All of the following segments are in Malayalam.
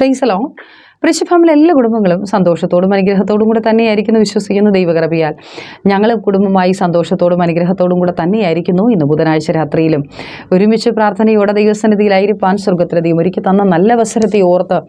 plays along ഫാമിലി എല്ലാ കുടുംബങ്ങളും സന്തോഷത്തോടും അനുഗ്രഹത്തോടും കൂടെ തന്നെയായിരിക്കുന്നു വിശ്വസിക്കുന്ന ദൈവകൃപയാൽ ഞങ്ങൾ കുടുംബമായി സന്തോഷത്തോടും അനുഗ്രഹത്തോടും കൂടെ തന്നെയായിരിക്കുന്നു. ഇന്ന് ബുധനാഴ്ച രാത്രിയിലും ഒരുമിച്ച് പ്രാർത്ഥനയോടെ ദൈവസന്നിധിയിലായിരിക്കാൻ സ്വർഗത്തിലധികം ഒരുക്കി തന്ന നല്ല അവസരത്തെ ഓർത്ത്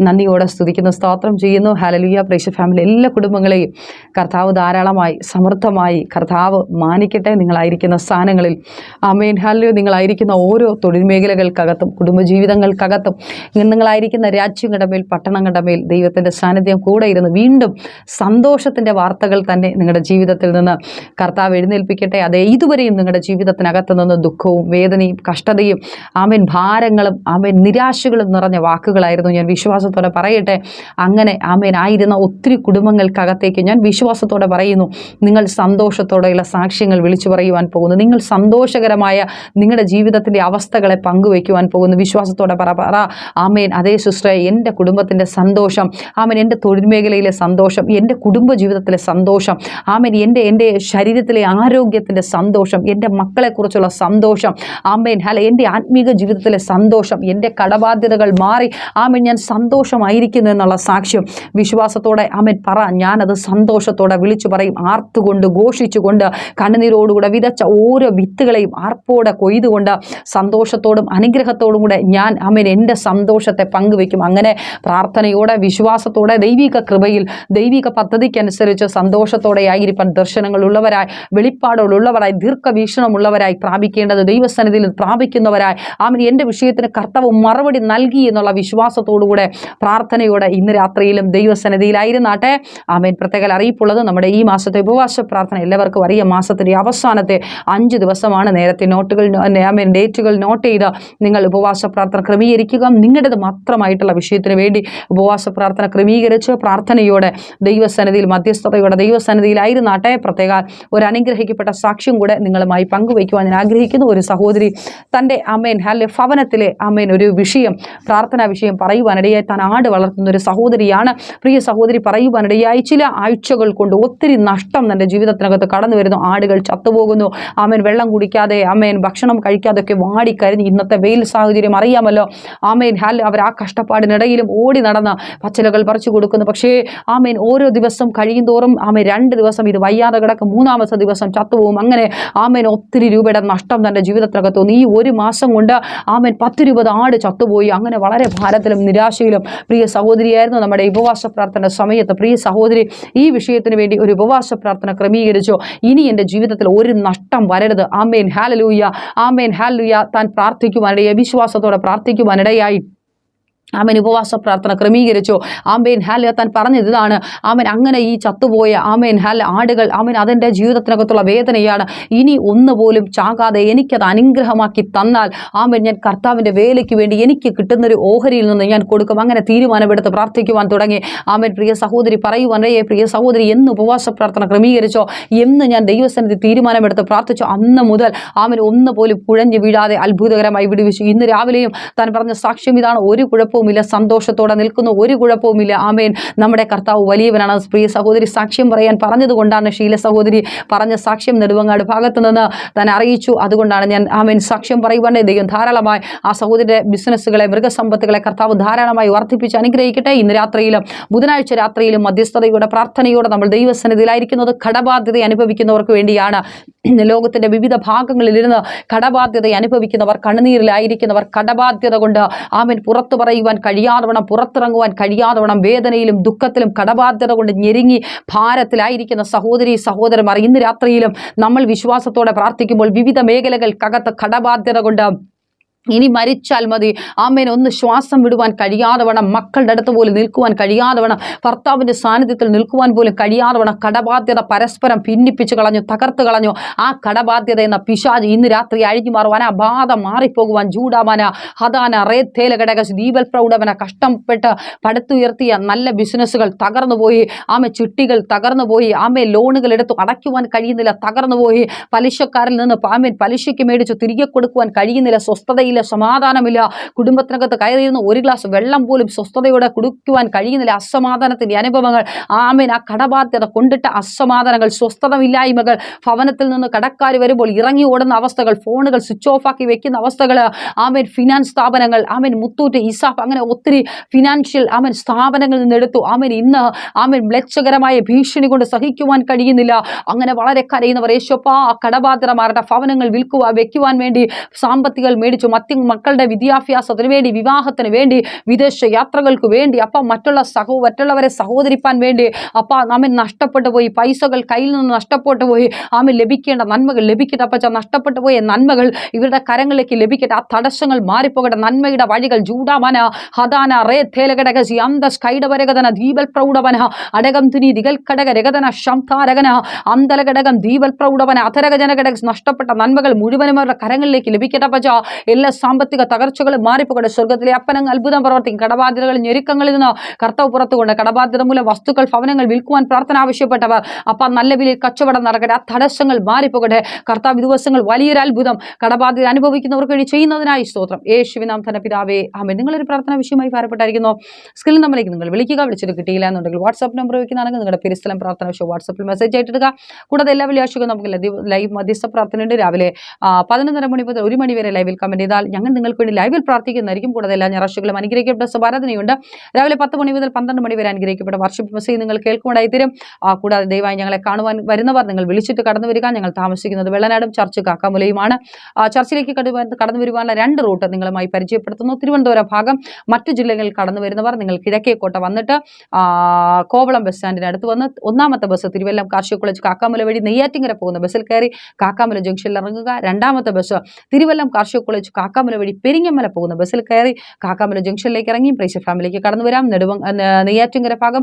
നന്ദിയോടെ സ്തുതിക്കുന്നു. സ്തോത്രം ചെയ്യുന്നു. ഹാലലുയ പ്രേക്ഷ ഫാമിലി എല്ലാ കുടുംബങ്ങളെയും കർത്താവ് ധാരാളമായി സമൃദ്ധമായി കർത്താവ് മാനിക്കട്ടെ നിങ്ങളായിരിക്കുന്ന സ്ഥാനങ്ങളിൽ. അമേൻ ഹാലു നിങ്ങളായിരിക്കുന്ന ഓരോ തൊഴിൽ മേഖലകൾക്കകത്തും കുടുംബജീവിതങ്ങൾക്കകത്തും നിങ്ങളായിരിക്കുന്ന രാജ്യങ്ങളുടെ മേൽ പട്ടണങ്ങളുടെ മേൽ ദൈവത്തിന്റെ സാന്നിധ്യം കൂടെ ഇരുന്ന് വീണ്ടും സന്തോഷത്തിന്റെ വാർത്തകൾ തന്നെ നിങ്ങളുടെ ജീവിതത്തിൽ നിന്ന് കർത്താവ് എഴുന്നേൽപ്പിക്കട്ടെ. അതേ ഇതുവരെയും നിങ്ങളുടെ ജീവിതത്തിനകത്ത് നിന്ന് ദുഃഖവും വേദനയും കഷ്ടതയും ആമേൻ ഭാരങ്ങളും ആമേൻ നിരാശകളും നിറഞ്ഞ വാക്കുകളായിരുന്നു ഞാൻ വിശ്വാസത്തോടെ പറയട്ടെ. അങ്ങനെ ആമേൻ ആയിരുന്ന ഒത്തിരി കുടുംബങ്ങൾക്കകത്തേക്ക് ഞാൻ വിശ്വാസത്തോടെ പറയുന്നു നിങ്ങൾ സന്തോഷത്തോടെയുള്ള സാക്ഷ്യങ്ങൾ വിളിച്ചു പറയുവാൻ പോകുന്നു നിങ്ങൾ സന്തോഷകരമായ നിങ്ങളുടെ ജീവിതത്തിന്റെ അവസ്ഥകളെ പങ്കുവയ്ക്കുവാൻ പോകുന്നു. വിശ്വാസത്തോടെ പറ പറ ആമേൻ അതേ സിസ്റ്ററെ എന്റെ കുടുംബത്തിന്റെ ആമേൻ എന്റെ തൊഴിൽ മേഖലയിലെ സന്തോഷം എന്റെ കുടുംബ ജീവിതത്തിലെ സന്തോഷം ആമേൻ എന്റെ എന്റെ ശരീരത്തിലെ ആരോഗ്യത്തിന്റെ സന്തോഷം എന്റെ മക്കളെക്കുറിച്ചുള്ള സന്തോഷം ആമേൻ ഹല എന്റെ ആത്മീക ജീവിതത്തിലെ സന്തോഷം എന്റെ കടബാധ്യതകൾ മാറി ആമേൻ ഞാൻ സന്തോഷമായിരിക്കുന്നു എന്നുള്ള സാക്ഷ്യം. വിശ്വാസത്തോടെ ആമേൻ പറ ഞാനത് സന്തോഷത്തോടെ വിളിച്ചു പറയും ആർത്തുകൊണ്ട് ഘോഷിച്ചുകൊണ്ട് കണ്ണുനീരോടുകൂടെ വിതച്ച ഓരോ വിത്തുകളെയും ആർപ്പോടെ കൊയ്തുകൊണ്ട് സന്തോഷത്തോടും അനുഗ്രഹത്തോടും കൂടെ ഞാൻ ആമേൻ എന്റെ സന്തോഷത്തെ പങ്കുവെക്കും അങ്ങനെ പ്രാർത്ഥനയോടെ വിശ്വാസത്തോടെ ദൈവിക കൃപയിൽ ദൈവിക പദ്ധതിക്കനുസരിച്ച് സന്തോഷത്തോടെ ആയിരിക്കാൻ ദർശനങ്ങളുള്ളവരായി വെളിപ്പാടുകളുള്ളവരായി ദീർഘവീക്ഷണമുള്ളവരായി പ്രാപിക്കേണ്ടത് ദൈവസന്നിധിയിൽ പ്രാപിക്കുന്നവരായി. ആമൻ. എന്റെ വിഷയത്തിന് കർത്തവ് മറുപടി നൽകി എന്നുള്ള വിശ്വാസത്തോടുകൂടെ പ്രാർത്ഥനയോടെ ഇന്ന് രാത്രിയിലും ദൈവസന്നിധിയിലായിരുന്നാട്ടെ. ആമേൻ. പ്രത്യേക അറിയിപ്പുള്ളത് നമ്മുടെ ഈ മാസത്തെ ഉപവാസ പ്രാർത്ഥന എല്ലാവർക്കും അറിയാം. മാസത്തിന്റെ അവസാനത്തെ അഞ്ച് ദിവസമാണ് നേരത്തെ നോട്ടുകൾ ആമേൻ ഡേറ്റുകൾ നോട്ട് ചെയ്ത് നിങ്ങൾ ഉപവാസ പ്രാർത്ഥന ക്രമീകരിക്കുക. നിങ്ങളുടേത് മാത്രമായിട്ടുള്ള വിഷയത്തിന് വേണ്ടി ഉപവാസ പ്രാർത്ഥന ക്രമീകരിച്ച് പ്രാർത്ഥനയോടെ ദൈവസന്നിധിയിൽ മധ്യസ്ഥതയോടെ ദൈവസന്നിധിയിലായിരുന്നാട്ടെ പ്രത്യേക ഒരു അനുഗ്രഹിക്കപ്പെട്ട സാക്ഷ്യം കൂടെ നിങ്ങളുമായി പങ്കുവയ്ക്കുവാൻ ഞാൻ ആഗ്രഹിക്കുന്നു. ഒരു സഹോദരി തന്റെ അമ്മേൻ അല്ലെ ഭവനത്തിലെ അമ്മേൻ ഒരു വിഷയം പ്രാർത്ഥനാ വിഷയം പറയുവാനിടയായി താൻ ആട് വളർത്തുന്ന ഒരു സഹോദരിയാണ്. പ്രിയ സഹോദരി പറയുവാനിടയായി ചില ആഴ്ചകൾ കൊണ്ട് ഒത്തിരി നഷ്ടം തന്റെ ജീവിതത്തിനകത്ത് കടന്നു വരുന്നു. ആടുകൾ ചത്തുപോകുന്നു. ആമേൻ വെള്ളം കുടിക്കാതെ അമ്മേൻ ഭക്ഷണം കഴിക്കാതെ ഒക്കെ വാടിക്കരിഞ്ഞ് ഇന്നത്തെ വെയിൽ സാഹചര്യം അറിയാമല്ലോ. ആമേൻ ഹാൽ അവർ ആ കഷ്ടപ്പാടിനിടയിലും ഓടി നടന്ന് പച്ചിലകൾ പറിച്ചു കൊടുക്കുന്നു. പക്ഷേ ആമേൻ ഓരോ ദിവസം കഴിയും തോറും രണ്ട് ദിവസം ഇത് വയ്യാതെ കിടക്കും. മൂന്നാമത്തെ ദിവസം ചത്തുപോകും അങ്ങനെ ആമേൻ ഒത്തിരി രൂപയുടെ നഷ്ടം തന്റെ ജീവിതത്തിനകത്ത് തോന്നി ഈ ഒരു മാസം കൊണ്ട് ആമേൻ പത്തിരുപത് ആട് ചത്തുപോയി. അങ്ങനെ വളരെ ഭാരത്തിലും നിരാശയിലും പ്രിയ സഹോദരിയായിരുന്നു നമ്മുടെ ഉപവാസ പ്രാർത്ഥന സമയത്ത്. പ്രിയ സഹോദരി ഈ വിഷയത്തിന് വേണ്ടി ഒരു ഉപവാസ പ്രാർത്ഥന ക്രമീകരിച്ചു. ഇനി എന്റെ ജീവിതത്തിൽ ഒരു നഷ്ടം വരരുത്. Amen hallelujah. Amen hallelujah. താൻ പ്രാർത്ഥിക്കുവാനിടയായി. വിശ്വാസത്തോടെ പ്രാർത്ഥിക്കുവാനിടയായി. ആമൻ ഉപവാസ പ്രാർത്ഥന ക്രമീകരിച്ചു. ആമേൻ ഹാൽ താൻ പറഞ്ഞത് ഇതാണ്. ആമൻ അങ്ങനെ ഈ ചത്തുപോയ ആമേൻ ഹാൽ ആടുകൾ ആമൻ അതിന്റെ ജീവിതത്തിനകത്തുള്ള വേദനയാണ്. ഇനി ഒന്നുപോലും ചാകാതെ എനിക്കത് അനുഗ്രഹമാക്കി തന്നാൽ ആമൻ ഞാൻ കർത്താവിന്റെ വേലയ്ക്ക് വേണ്ടി എനിക്ക് കിട്ടുന്നൊരു ഓഹരിയിൽ നിന്ന് ഞാൻ കൊടുക്കും. അങ്ങനെ തീരുമാനമെടുത്ത് പ്രാർത്ഥിക്കുവാൻ തുടങ്ങി. ആമൻ പ്രിയ സഹോദരി പറയുവാനേ പ്രിയ സഹോദരി എന്ന് ഉപവാസ പ്രാർത്ഥന ക്രമീകരിച്ചോ? എന്ന് ഞാൻ ദൈവസന്നിധി തീരുമാനമെടുത്ത് പ്രാർത്ഥിച്ചു. അന്ന് മുതൽ ആമൻ ഒന്നുപോലും കുഴഞ്ഞു വീഴാതെ അത്ഭുതകരമായി വിടുവിച്ചു. ഇന്ന് രാവിലെയും താൻ പറഞ്ഞ സാക്ഷ്യം ഇതാണ്. ഒരു കുഴപ്പവുമില്ല സന്തോഷത്തോടെ നിൽക്കുന്നു ഒരു കുഴപ്പവുമില്ല ആമേൻ. നമ്മുടെ കർത്താവ് വലിയവനാണ്. പ്രിയ സഹോദരി സാക്ഷ്യം പറയാൻ പറഞ്ഞതുകൊണ്ടാണ് ശീല സഹോദരി പറഞ്ഞ സാക്ഷ്യം നെടുവങ്ങാട് ഭാഗത്ത് നിന്ന് താൻ അറിയിച്ചു. അതുകൊണ്ടാണ് ഞാൻ ആമേൻ സാക്ഷ്യം പറയുവാനേ ദൈവം ധാരാളമായി ആ സഹോദരിയുടെ ബിസിനസ്സുകളെ മൃഗസമ്പത്തുകളെ കർത്താവ് ധാരാളമായി വർദ്ധിപ്പിച്ച് അനുഗ്രഹിക്കട്ടെ. ഇന്ന് രാത്രിയിലും ബുധനാഴ്ച രാത്രിയിലും മധ്യസ്ഥതയോടെ പ്രാർത്ഥനയോടെ നമ്മൾ ദൈവസന്നിധിയിലായിരിക്കുന്നത് കടബാധ്യത അനുഭവിക്കുന്നവർക്ക് വേണ്ടിയാണ്. ലോകത്തിന്റെ വിവിധ ഭാഗങ്ങളിലിരുന്ന് കടബാധ്യത അനുഭവിക്കുന്നവർ കണ്ണുനീരിലായിരിക്കുന്നവർ കടബാധ്യത കൊണ്ട് ആമേൻ പുറത്തു പറയുവാൻ കഴിയാതവണ്ണം പുറത്തിറങ്ങുവാൻ കഴിയാതവണം വേദനയിലും ദുഃഖത്തിലും കടബാധ്യത കൊണ്ട് ഞെരുങ്ങി ഭാരത്തിലായിരിക്കുന്ന സഹോദരി സഹോദരന്മാർ ഇന്ന് രാത്രിയിലും നമ്മൾ വിശ്വാസത്തോടെ പ്രാർത്ഥിക്കുമ്പോൾ വിവിധ മേഖലകൾക്കകത്ത് കടബാധ്യത കൊണ്ട് ഇനി മരിച്ചാൽ മതി. ആമേൻ. ഒന്ന് ശ്വാസം വിടുവാൻ കഴിയാതെ വേണം. മക്കളുടെ അടുത്ത് പോലും നിൽക്കുവാൻ കഴിയാതെ വേണം. ഭർത്താവിന്റെ സാന്നിധ്യത്തിൽ നിൽക്കുവാൻ പോലും കഴിയാതെ വേണം. കടബാധ്യത പരസ്പരം ഭിന്നിപ്പിച്ച് കളഞ്ഞു തകർത്ത് കളഞ്ഞു. ആ കടബാധ്യത എന്ന പിശാജ് ഇന്ന് രാത്രി അഴിഞ്ഞു മാറുവാൻ ആ ബാധ മാറിപ്പോകുവാൻ ജൂഡാമന ഹദാന റേത്തേല ഘടക ദീപൽ പ്രൗഢവന കഷ്ടപ്പെട്ട് പടുത്തുയർത്തിയ നല്ല ബിസിനസ്സുകൾ തകർന്നു പോയി. ആമെ ചിട്ടികൾ തകർന്നു പോയി. ആമെ ലോണുകൾ എടുത്തു അടയ്ക്കുവാൻ കഴിയുന്നില്ല തകർന്നു പോയി. പലിശക്കാരിൽ നിന്ന് ആമേൻ പലിശയ്ക്ക് മേടിച്ചു തിരികെ കൊടുക്കുവാൻ കഴിയുന്നില്ല. സ്വസ്ഥതയില്ല സമാധാനമില്ല. കുടുംബത്തിനകത്ത് കയറിയിരുന്ന ഒരു ഗ്ലാസ് വെള്ളം പോലും സ്വസ്ഥതയോടെ കുടിക്കുവാൻ കഴിയുന്നില്ല. അസമാധാനത്തിന്റെ അനുഭവങ്ങൾ ആമേൻ. ആ കടബാധ്യത കൊണ്ടിട്ട അസമാധാനങ്ങൾ സ്വസ്ഥതമില്ലായ്മകൾ ഭവനത്തിൽ നിന്ന് കടക്കാർ വരുമ്പോൾ ഇറങ്ങി ഓടുന്ന അവസ്ഥകൾ ഫോണുകൾ സ്വിച്ച് ഓഫ് ആക്കി വെക്കുന്ന അവസ്ഥകൾ ആമേൻ. ഫിനാൻസ് സ്ഥാപനങ്ങൾ ആമേൻ. മുത്തൂറ്റ് ഇസാഫ് അങ്ങനെ ഒത്തിരി ഫിനാൻഷ്യൽ ആമേൻ സ്ഥാപനങ്ങളിൽ നിന്ന് എടുത്തു. ആമേൻ ഇന്ന് ആമേൻ മ്ലച്ഛകരമായ ഭീഷണി കൊണ്ട് സഹിക്കുവാൻ കഴിയുന്നില്ല. അങ്ങനെ വളരെ കരയുന്നവർ യേശോപ്പാ കടബാധ്യത മാറട്ടെ. ഭവനങ്ങൾ വിൽക്കുക വെക്കുവാൻ വേണ്ടി സാമ്പത്തികൾ മേടിച്ചു. മറ്റ് മക്കളുടെ വിദ്യാഭ്യാസത്തിന് വേണ്ടി വിവാഹത്തിന് വേണ്ടി വിദേശ യാത്രകൾക്ക് വേണ്ടി അപ്പം മറ്റുള്ള സഹോ മറ്റുള്ളവരെ സഹോദരിപ്പാൻ വേണ്ടി അപ്പ നമ്മൻ നഷ്ടപ്പെട്ടു പോയി പൈസകൾ കയ്യിൽ നിന്ന് നഷ്ടപ്പെട്ടു പോയി ആമെ ലഭിക്കേണ്ട നന്മകൾ ലഭിക്കട്ടെ അപ്പച്ച നഷ്ടപ്പെട്ടു പോയ നന്മകൾ ഇവരുടെ കരങ്ങളിലേക്ക് ലഭിക്കട്ടെ ആ തടസ്സങ്ങൾ മാറിപ്പോകട്ടെ നന്മയുടെ വഴികൾ ജൂഡാമന ഹദാന റേ തേലകടകസി അന്തസ് കൈടവരകതന ദീപൽ പ്രൗഢവന അടകം തുനി ദിഗൽ കടക രഗതന ശംതാരകന അന്തലഘടകം ദീപൽ പ്രൗഢവന അധരകജനഘടക നഷ്ടപ്പെട്ട നന്മകൾ മുഴുവനും അവരുടെ കരങ്ങളിലേക്ക് ലഭിക്കട്ടെ പച്ച എല്ലാ സാമ്പത്തിക തകർച്ചകളും മാറിപ്പോകട്ടെ. സ്വർഗത്തിലെ അപ്പനങ്ങൾ അത്ഭുതം പ്രവർത്തിക്കും കടബാധ്യതകൾ ഞെരുക്കങ്ങളിൽ നിന്ന് കർത്തവ് പുറത്തുകൊണ്ട് കടബാധ്യത മൂലം വസ്തുക്കൾ ഭവനങ്ങൾ വിൽക്കുവാൻ പ്രാർത്ഥന ആവശ്യപ്പെട്ടവർ അപ്പ നല്ല വിലയിൽ കച്ചവടം നടക്കട്ടെ. ആ തടസ്സങ്ങൾ മാറിപ്പോകട്ടെ. കർത്താവ് ദിവസങ്ങൾ വലിയൊരു അത്ഭുതം കടബാധ്യത അനുഭവിക്കുന്നവർക്ക് വേണ്ടി ചെയ്യുന്നതിനായി സ്തോത്രം. യേശുവിനാം തന്നെ പിതാവേ ആമേ നിങ്ങളൊരു പ്രാർത്ഥന വിഷയമായി ഭാരപ്പെട്ടായിരിക്കുന്നു. സ്കിൽ നമ്മളിലേക്ക് നിങ്ങൾ വിളിക്കുക. വിളിച്ചിട്ട് കിട്ടിയില്ല എന്നുണ്ടെങ്കിൽ വാട്സാപ്പ് നമ്പർ വയ്ക്കുന്നതാണെങ്കിൽ നിങ്ങളുടെ പെരിസ്ഥലം പ്രാർത്ഥന വിഷയം വാട്സാപ്പിൽ മെസ്സേജ് ആയിട്ടിടുക കൂടാതെ എല്ലാ വെള്ളിയാഴ്ചകളും നമുക്ക് ലൈവ്- മധ്യസ്ഥ പ്രാർത്ഥനയുണ്ട്. രാവിലെ പതിനൊന്നര മണി മുതൽ ഒരു മണി വരെ ലൈവിൽ കമന്റ് ചെയ്താൽ ഞങ്ങൾ നിങ്ങൾക്ക് വേണ്ടി ലൈവിൽ പ്രാർത്ഥിക്കുന്നതായിരിക്കും. കൂടാതെ എല്ലാ ഞായറാഴ്ചകളും അനുഗ്രഹിക്കപ്പെട്ട സഭാരാധനയുണ്ട് രാവിലെ പത്ത് മണി മുതൽ പന്ത്രണ്ട് മണി വരെ അനുഗ്രഹിക്കപ്പെട്ട വർഷിപ്പ് മെസ്സേജ് നിങ്ങൾ കേൾക്കുവാനായി തരും കൂടാതെ ദയവായി ഞങ്ങളെ കാണുവാൻ വരുന്നവർ നിങ്ങൾ വിളിച്ചിട്ട് കടന്നു വരിക. ഞങ്ങൾ താമസിക്കുന്നത് വെള്ളനാടും ചർച്ച് കാക്കാമുലയുമാണ്. ചർച്ചിലേക്ക് കടന്നു വരുവാനുള്ള രണ്ട് റൂട്ട് നിങ്ങളുമായി പരിചയപ്പെടുത്തുന്നു. തിരുവനന്തപുരം ഭാഗം മറ്റു ജില്ലകളിൽ കടന്നു വരുന്നവർ നിങ്ങൾ കിഴക്കേക്കോട്ട വന്നിട്ട് കോവളം ബസ് സ്റ്റാൻഡിന് അടുത്ത് വന്ന് ഒന്നാമത്തെ ബസ് തിരുവല്ലം കാർഷിക കോളേജ് കാക്കാമല വഴി നെയ്യാറ്റിങ്ങര പോകുന്ന ബസ്സിൽ കയറി കാക്കാമല ജംഗ്ഷനിൽ ഇറങ്ങുക. രണ്ടാമത്തെ ബസ് തിരുവല്ലം കാർഷിക കോളേജ് കാക്കാമല വഴി പെരിങ്ങമല പോകുന്ന ബസ്സിൽ കയറി കാക്കാമല ജംഗ്ഷനിലേക്ക് ഇറങ്ങി പ്രേക്ഷ ഫാമിലിക്ക് കടന്നു വരാം. നെടുവ നെയ്യാറ്റിങ്കര ഭാഗം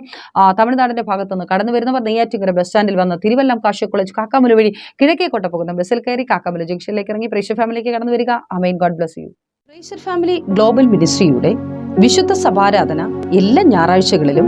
തമിഴ്നാടിന്റെ ഭാഗത്തു നിന്ന് കടന്നു വരുന്നവർ നെയ്യാറ്റിങ്കര ബസ് സ്റ്റാൻഡിൽ വന്ന് തിരുവല്ലം കാശി കോളേജ് കാക്കാമല വഴി കിഴക്കേക്കോട്ട പോകുന്ന ബസ്സിൽ കയറി കാക്കാമല ജംഗ്ഷനിലേക്ക് ഇറങ്ങി പ്രേക്ഷ ഫാമിലിക്ക് കടന്നു വരിക. Amen. God bless you പ്രേഷർ family global മിനിസ്ട്രിയുടെ വിശുദ്ധ സഭാരാധന എല്ലാ ഞായറാഴ്ചകളിലും